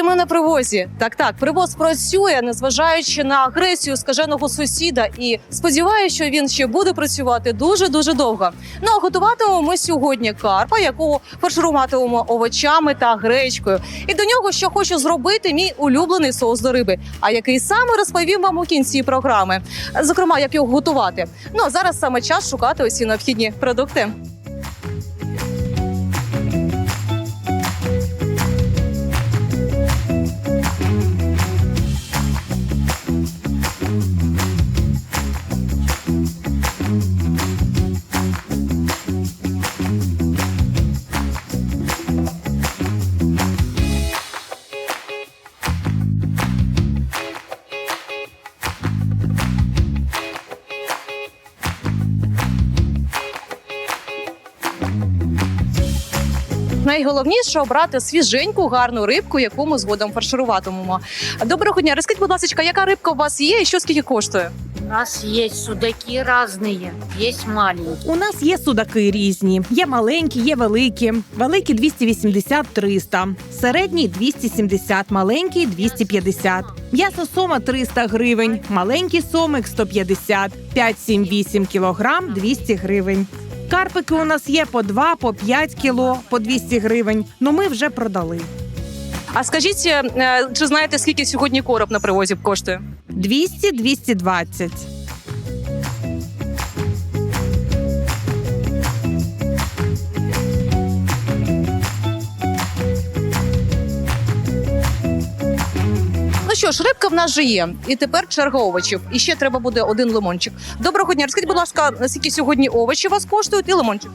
Друзі! Ми на привозі. Так, так, привоз працює, незважаючи на агресію скаженого сусіда. І сподіваюся, що він ще буде працювати дуже дуже довго. Ну а готуватимемо ми сьогодні карпа, якого фаршируватимемо овочами та гречкою. І до нього ще хочу зробити мій улюблений соус до риби. А який саме розповім вам у кінці програми. Зокрема, як його готувати. Ну а зараз саме час шукати усі необхідні продукти. Найголовніше обрати свіженьку, гарну рибку, яку ми згодом фаршируватимемо. Доброго дня, розкажіть, будь ласка, яка рибка у вас є і що скільки коштує? У нас есть судаки разные, есть маленькие. У нас є судаки різні. Є маленькі, є великі. Великі 280-300, середній 270, маленький 250. М'ясо сома 300 гривень, маленький сомик 150, 5-7-8 кілограм 200 гривень. Карпики у нас є по 2, по 5 кіло, по 200 гривень. Ну ми вже продали. А скажіть, е, чи знаєте, скільки сьогодні короб на привозі коштує? 200-220. Що ж, рибка в нас же є, і тепер черга овочів. І ще треба буде один лимончик. Доброго дня, розкажіть, будь ласка, скільки сьогодні овочі вас коштують і лимончик?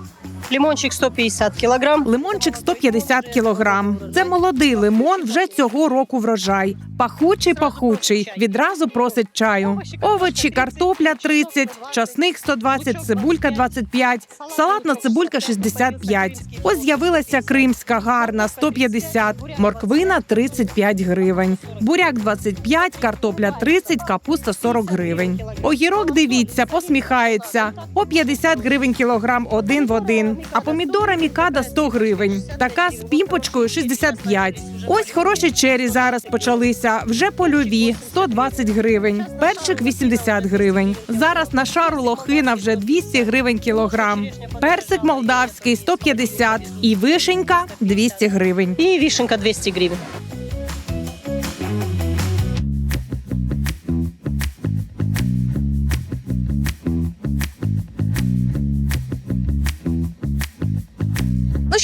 Лимончик 150 килограмм. Лимончик 150 кілограм. Це молодий лимон, вже цього року врожай. Пахучий, пахучий. Відразу просить чаю. Овочі, картопля 30, часник 120, цибулька 25, салатна цибулька 65. Ось з'явилася кримська гарна 150, морквина 35 гривень, буряк 25, картопля 30, капуста 40 гривень. Огірок, дивіться, посміхається. По 50 гривень кілограм один в один. А помідора мікада 100 гривень. Така з пімпочкою 65. Ось хороші чері зараз почалися. Вже польові 120 гривень. Перчик 80 гривень. Зараз на шару лохина вже 200 гривень кілограм. Персик молдавський 150 і вишенька 200 гривень. И вишенка 200 гривен.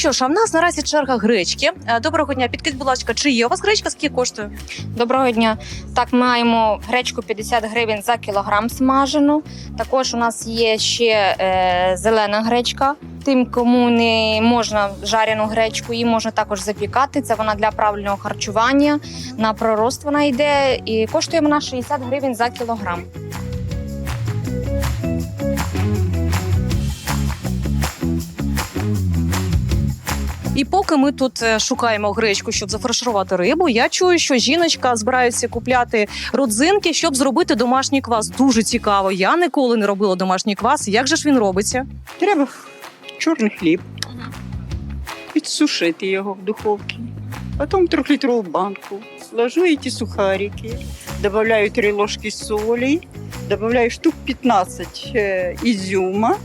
Що ж, а в нас наразі черга гречки. Е, Доброго дня, підкажіть, будь ласка, чи є у вас гречка, скільки коштує? Доброго дня. Так, маємо гречку 50 гривень за кілограм смажену. Також у нас є ще е, зелена гречка. Тим, кому не можна жарену гречку, її можна також запікати. Це вона для правильного харчування. На пророст вона йде і коштує вона 60 гривень за кілограм. І поки ми тут е, шукаємо гречку, щоб зафарширувати рибу, я чую, що жіночка збирається купляти родзинки, щоб зробити домашній квас. Дуже цікаво. Я ніколи не робила домашній квас. Як же ж він робиться? Треба чорний хліб, підсушити його в духовці, потім трьохлітрову банку, сложу ці сухарики, додаю 3 ложки солі, додаю штук 15 е, ізюма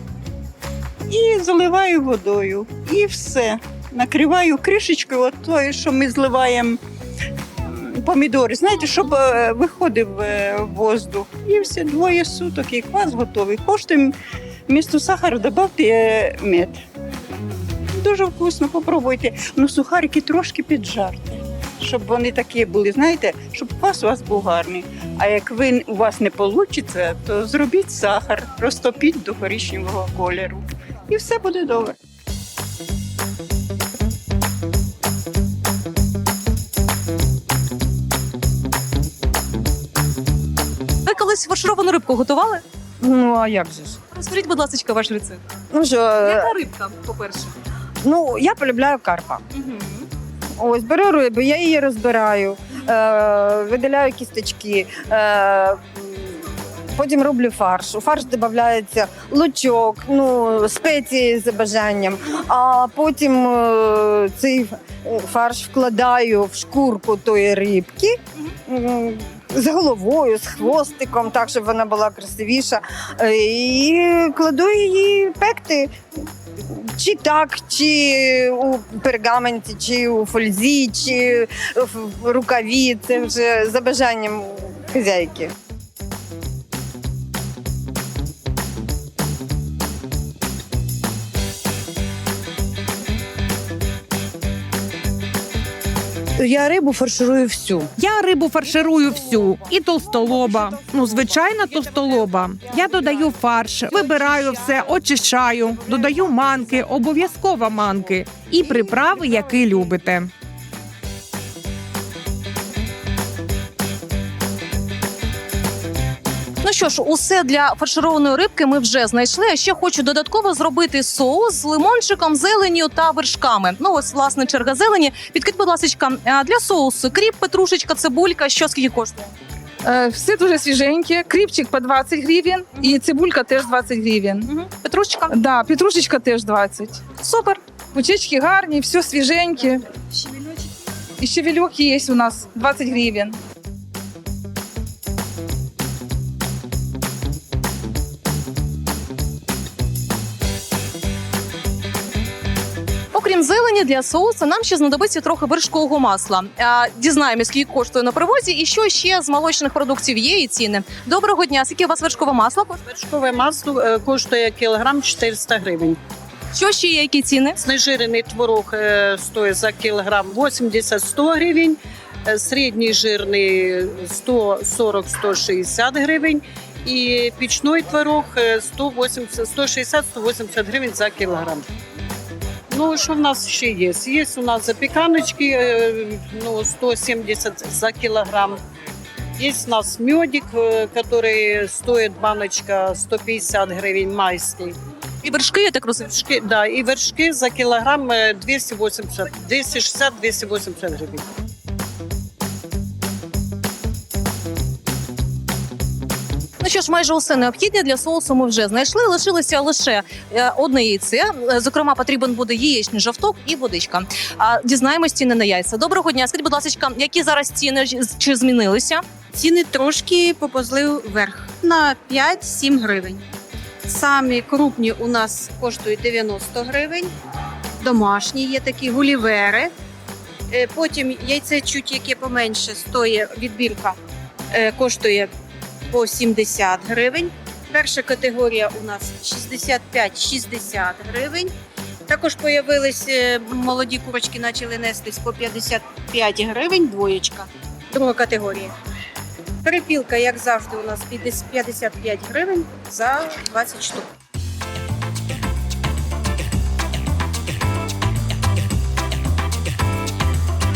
і заливаю водою. І все. Накриваю кришечкою, от тою, що ми зливаємо помідори. Знаєте, щоб е, виходив е, воздух. І все, двоє суток, і квас готовий. Коштує Вмісто сахару додавте е, мед. Дуже вкусно, попробуйте. Ну, сухарики трошки піджарте, щоб вони такі були, знаєте, щоб квас у вас був гарний. А як ви, у вас не вийде, то зробіть сахар, розтопіть до коричневого кольору. І все буде добре. Колись фаршировану рибку готували? Ну а як же ж? Розкажіть, будь ласка, ваш рецепт. Ну що, Яка рибка, по-перше? ну я полюбляю карпа. Ось беру рибу, я її розбираю, е, видаляю кісточки, е, Потім роблю фарш. У фарш додається лучок, ну, спеції за бажанням. А потім е, цей фарш вкладаю в шкурку тої рибки. м, З головою, з хвостиком, так, щоб вона була красивіша. Е, І кладу її пекти. Чи так, чи у пергаменті, чи у фользі, чи в рукаві. Це вже за бажанням хазяйки. Я рибу фарширую всю. Я рибу фарширую всю і толстолоба. Ну, звичайна толстолоба. Я додаю фарш, вибираю все, очищаю, додаю манки, обов'язково манки і приправи, які любите. Ну що ж, усе для фаршированої рибки ми вже знайшли. А ще хочу додатково зробити соус з лимончиком, зеленню та вершками. Ну ось власне черга зелені. Підкидь, будь ласка, для соусу кріп, петрушечка, цибулька. Що скільки коштує? Е, Все дуже свіженьке. Кріпчик по 20 гривень і цибулька теж 20 гривень. Петрушечка. Да, петрушечка теж 20. Супер. Пучечки гарні, все свіженьке. І щавельок є у нас 20 гривень. Окрім зелені для соусу, нам ще знадобиться трохи вершкового масла. Дізнаємось, скільки коштує на привозі, і що ще з молочних продуктів є і ціни. Доброго дня! Скільки у вас вершкове масло коштує? Вершкове масло е, коштує кілограм 400 гривень. Що ще є? Які ціни? Знежирений творог е, стоїть за кілограм 80-100 гривень. Е, Середній жирний 140-160 гривень. І пічний творог е, 180 160-180 гривень за кілограм. Ну, що в нас ще є? Є у нас запіканочки е, ну, 170 за килограмм. Есть у нас медик, э, который стоит баночка 150 гривен майский. І вершки, я так розумію. Вершки, да, и вершки за килограмм э, 280, 260-280 гривен. Ну що ж, майже усе необхідне для соусу ми вже знайшли. Лишилося лише е, одне яйце. Е, Зокрема, потрібен буде яєчний жовток і водичка. А дізнаємось ціни на яйця. Доброго дня. Скажіть, будь ласка, які зараз ціни чи змінилися? Ціни трошки поповзли вверх на 5-7 гривень. Самі крупні у нас коштують 90 гривень. Домашні є такі гулівери. Е, Потім яйце чуть яке поменше стоїть відбірка, коштує по 70 гривень. Перша категорія у нас 65-60 гривень. Також появились е, молоді курочки, почали нестись по 55 гривень, двоєчка. Друга категорія. Перепілка, як завжди, у нас 55 гривень за 20 штук.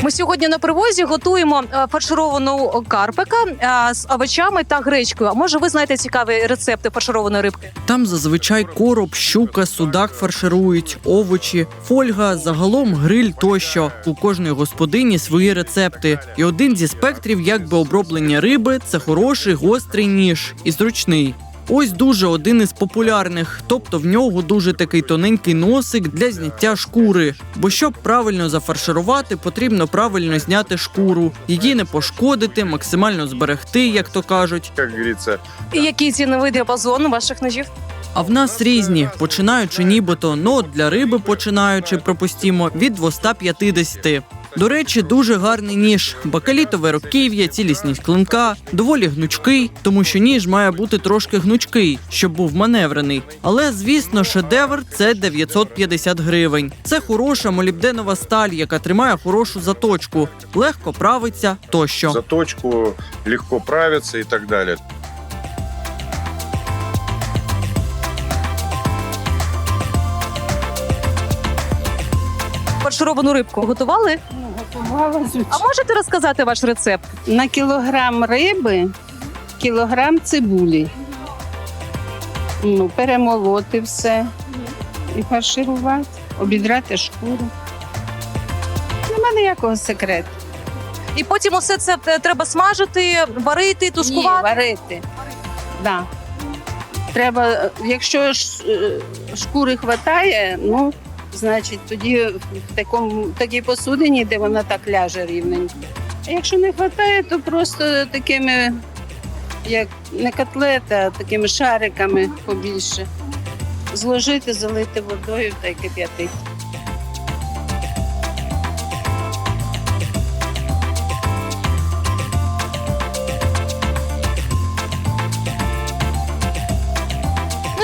Ми сьогодні на привозі готуємо е, фаршировану карпика е, з овочами та гречкою. А може, ви знаєте цікаві рецепти фаршированої рибки? Там зазвичай короб, щука, судак фарширують, овочі, фольга, загалом гриль тощо. У кожної господині свої рецепти. І один зі спектрів, якби оброблення риби, це хороший гострий ніж і зручний. Ось дуже один із популярних, тобто в нього дуже такий тоненький носик для зняття шкури. Бо щоб правильно зафарширувати, потрібно правильно зняти шкуру, її не пошкодити, максимально зберегти, як то кажуть. как говорится, І який ціновий діапазон ваших ножів? А в нас різні, починаючи нібито, ну от для риби починаючи, пропустімо, від 250. До речі, дуже гарний ніж, бакалітове руків'я, цілісність клинка, доволі гнучкий, тому що ніж має бути трошки гнучкий, щоб був маневрений. Але звісно, шедевр це 950 гривень. Це хороша молібденова сталь, яка тримає хорошу заточку, легко правиться тощо. заточку легко правиться и так далее. Фаршировану рибку готували? А можете розказати ваш рецепт? На кілограм риби кілограм цибулі. Ну, перемолоти все і фарширувати, обідрати шкуру. Нема ніякого секрету. І потім усе це треба смажити, варити, Ні, тушкувати. варити. Да. Треба, якщо ж, е, шкури хватає, ну, значить, тоді в такому, в такій посудині, де вона так ляже рівненько. А якщо не вистачає, то просто такими, як не котлета, а такими шариками побільше. Зложити, залити водою та й кип'ятити.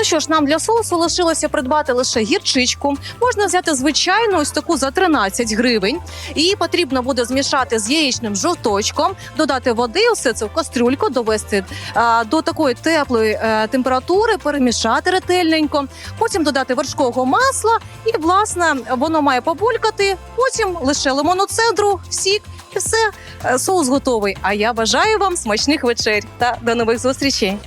Що ж, нам для соусу лишилося придбати лише гірчичку. Можна взяти звичайну ось таку за 13 гривень. Її потрібно буде змішати з яєчним жовточком, додати води, все це в кастрюльку, довести а, до такої теплої е, температури, перемішати ретельненько. Потім додати вершкового масла, і власне воно має побулькати. Потім лише лимонну цедру, сік. І все, е, соус готовий. А я бажаю вам смачних вечер та до нових зустрічей.